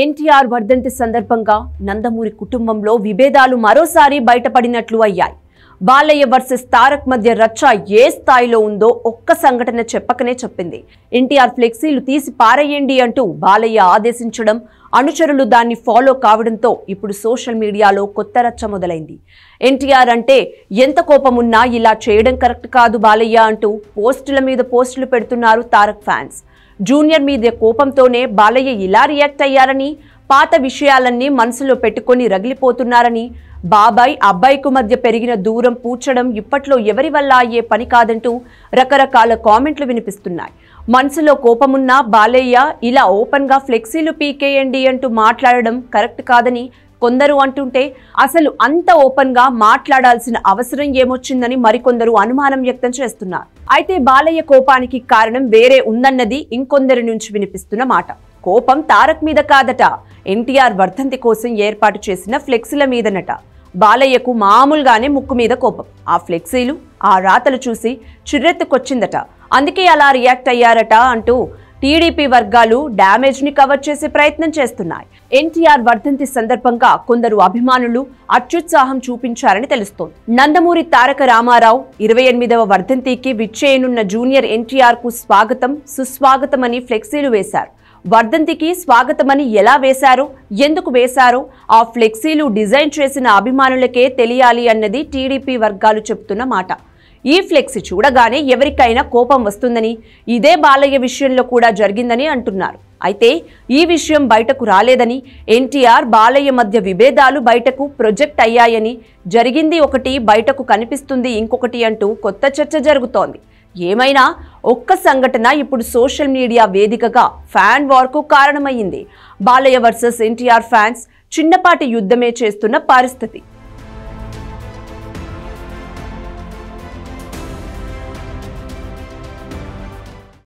ఎన్టీఆర్ వర్ధంతి సందర్భంగా నందమూరి కుటుంబంలో విభేదాలు మరోసారి బయటపడినట్లు అయ్యాయి. బాలయ్య వర్సెస్ తారక్ మధ్య రచ్చ ఏ స్థాయిలో ఉందో ఒక్క సంఘటన చెప్పకనే చెప్పింది. ఎన్టీఆర్ ఫ్లెక్సీలు తీసి పారేయండి అంటూ బాలయ్య ఆదేశించడం అనుచరులు దాన్ని ఫాలో కావడంతో ఇప్పుడు సోషల్ మీడియాలో కొత్త రచ్చ మొదలైంది. ఎన్టీఆర్ అంటే ఎంత కోపమున్నా ఇలా చేయడం కరెక్ట్ కాదు బాలయ్య అంటూ పోస్టుల మీద పోస్టులు పెడుతున్నారు తారక్ ఫ్యాన్స్. జూనియర్ మీద కోపంతోనే బాలయ్య ఇలా రియాక్ట్ అయ్యారని పాత విషయాలన్నీ మనసులో పెట్టుకొని రగిలిపోతున్నారని బాబాయ్ అబ్బాయికు మధ్య పెరిగిన దూరం పూడ్చడం ఇప్పట్లో ఎవరి వల్ల అయ్యే పని కాదంటూ రకరకాల కామెంట్లు వినిపిస్తున్నాయి. మనసులో కోపమున్నా బాలయ్య ఇలా ఓపెన్గా ఫ్లెక్సీలు పీకేయండి అంటూ మాట్లాడడం కరెక్ట్ కాదని కొందరు అంటుంటే అసలు అంత ఓపెన్గా మాట్లాడాల్సిన అవసరం ఏమొచ్చిందని మరికొందరు అనుమానం వ్యక్తం చేస్తున్నారు. అయితే బాలయ్య కోపానికి కారణం వేరే ఉందన్నది ఇంకొందరి నుంచి వినిపిస్తున్న మాట. కోపం తారక్ మీద కాదట. ఎన్టీఆర్ వర్ధంతి కోసం ఏర్పాటు చేసిన ఫ్లెక్సీల మీదనట. బాలయ్యకు మామూలుగానే ముక్కు మీద కోపం. ఆ ఫ్లెక్సీలు ఆ రాతలు చూసి చిర్రెత్తుకొచ్చిందట. అందుకే అలా రియాక్ట్ అయ్యారట అంటూ టీడీపీ వర్గాలు డ్యామేజ్ని కవర్ చేసే ప్రయత్నం చేస్తున్నాయి. ఎన్టీఆర్ వర్ధంతి సందర్భంగా కొందరు అభిమానులు అత్యుత్సాహం చూపించారని తెలుస్తోంది. నందమూరి తారక రామారావు ఇరవై ఎనిమిదవ వర్ధంతికి విచ్చేయనున్న జూనియర్ ఎన్టీఆర్కు స్వాగతం సుస్వాగతమని ఫ్లెక్సీలు వేశారు. వర్ధంతికి స్వాగతమని ఎలా వేశారో ఎందుకు వేశారో ఆ ఫ్లెక్సీలు డిజైన్ చేసిన అభిమానులకే తెలియాలి అన్నది టీడీపీ వర్గాలు చెబుతున్న మాట. ఈ ఫ్లెక్సీ చూడగానే ఎవరికైనా కోపం వస్తుందని ఇదే బాలయ్య విషయంలో కూడా జరిగిందని అంటున్నారు. అయితే ఈ విషయం బయటకు రాలేదని ఎన్టీఆర్ బాలయ్య మధ్య విభేదాలు బయటకు ప్రొజెక్ట్ అయ్యాయని జరిగింది ఒకటి బయటకు కనిపిస్తుంది ఇంకొకటి అంటూ కొత్త చర్చ జరుగుతోంది. ఏమైనా ఒక్క సంఘటన ఇప్పుడు సోషల్ మీడియా వేదికగా ఫ్యాన్ వార్కు కారణమయ్యింది. బాలయ్య వర్సెస్ ఎన్టీఆర్ ఫ్యాన్స్ చిన్నపాటి యుద్ధమే చేస్తున్న పరిస్థితి.